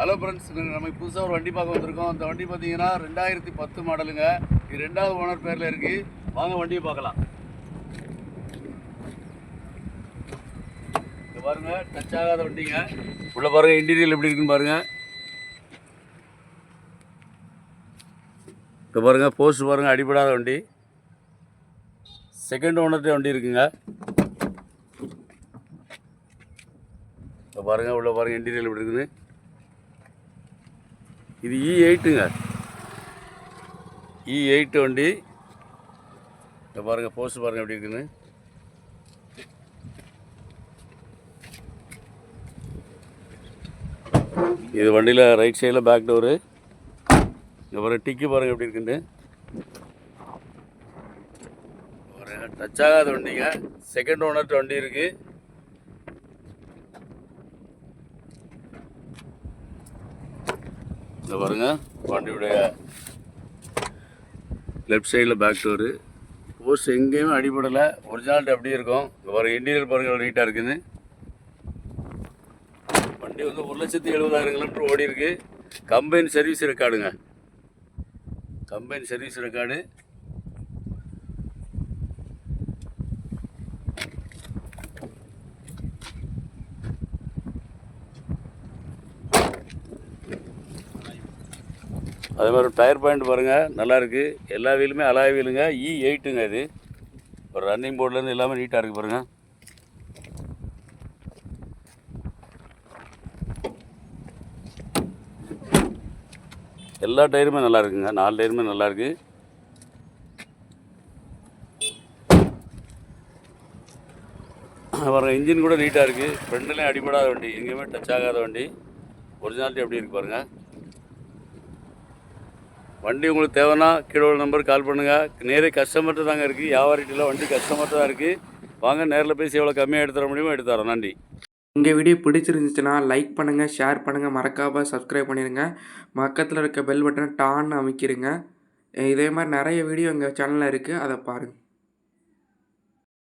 Hello friends நம்ம புதுசாக ஒரு வண்டி பார்க்க வந்திருக்கோம். அந்த வண்டி பார்த்தீங்கன்னா ரெண்டாயிரத்தி பத்து மாடலுங்க. இது ரெண்டாவது ஓனர் பேரில் இருக்கு. வாங்க வண்டியை பார்க்கலாம். இங்கே பாருங்க டச் ஆகாத வண்டிங்க. உள்ள பாருங்க இன்டீரியல் எப்படி இருக்குன்னு பாருங்க. இப்போ பாருங்க போஸ்ட் பாருங்க அடிபடாத வண்டி. செகண்ட் ஓனர்கிட்ட வண்டி இருக்குங்க. இப்போ பாருங்க உள்ள பாருங்க இன்டீரியல் எப்படி இருக்குன்னு. இது இ எயிட்டுங்க இ எயிட் வண்டி. இதை பாருங்கள் போஸ்ட் பாருங்க எப்படி இருக்குன்னு. இது வண்டியில் ரைட் சைடில் பேக் டோரு இங்கே பாருங்கள் டிக்கி பாருங்க எப்படி இருக்குன்னு. ஒரு டச் ஆகாத வண்டிங்க. செகண்ட் ஓனர் வண்டி இருக்குது இந்த பாருங்க வண்டியுடைய லெஃப்ட் சைடில் பேக் டோரு போஸ்ட் எங்கேயுமே அடிபடலை. ஒரிஜினாலிட்டி அப்படியே இருக்கும். இங்கே பாருங்கள் இன்டீரியர் பாருங்கள் நீட்டாக இருக்குது. வண்டி வந்து ஒரு லட்சத்தி எழுபதாயிரம் கிலோமீட்டர் ஓடி இருக்கு கம்பைன் சர்வீஸ் ரெக்கார்டுங்க கம்பைன் சர்வீஸ் ரெக்கார்டு அதே மாதிரி டயர் பாயிண்ட் பாருங்கள் நல்லாயிருக்கு எல்லா வீலுமே அலாய் வீலுங்க. E இ எயிட்டுங்க இது. ஒரு ரன்னிங் போர்ட்லேருந்து எல்லாமே நீட்டாக இருக்குது பாருங்கள் எல்லா டயருமே நல்லா இருக்குங்க. நாலு டயருமே நல்லா இருக்கு. இன்ஜின் கூட நீட்டாக இருக்குது ஃப்ரெண்ட்லேயும் அடிபடாத வண்டி. எங்கேயுமே டச் ஆகாத வண்டி. ஒரிஜினாலிட்டி எப்படி இருக்கு பாருங்கள் வண்டி உங்களுக்கு தேவைன்னா கீழே உள்ள நம்பருக்கு கால் பண்ணுங்கள் நேரே கஸ்டமர்கிட்ட தாங்க இருக்குது வியாபாரிட்டியில் வண்டி கஸ்டமர்கிட்ட தான் இருக்குது வாங்க நேரில் பேசி எவ்வளோ கம்மியாக எடுத்து தர முடியுமோ எடுத்துறோம் நன்றி. உங்கள் வீடியோ பிடிச்சிருந்துச்சுன்னா லைக் பண்ணுங்கள் ஷேர் பண்ணுங்கள் மறக்காம சப்ஸ்கிரைப் பண்ணிடுங்க. பக்கத்தில் இருக்க பெல் பட்டனை டான்னு அமைக்கிடுங்க. இதே மாதிரி நிறைய வீடியோ எங்கள் சேனலில் இருக்குது அதை பாருங்கள்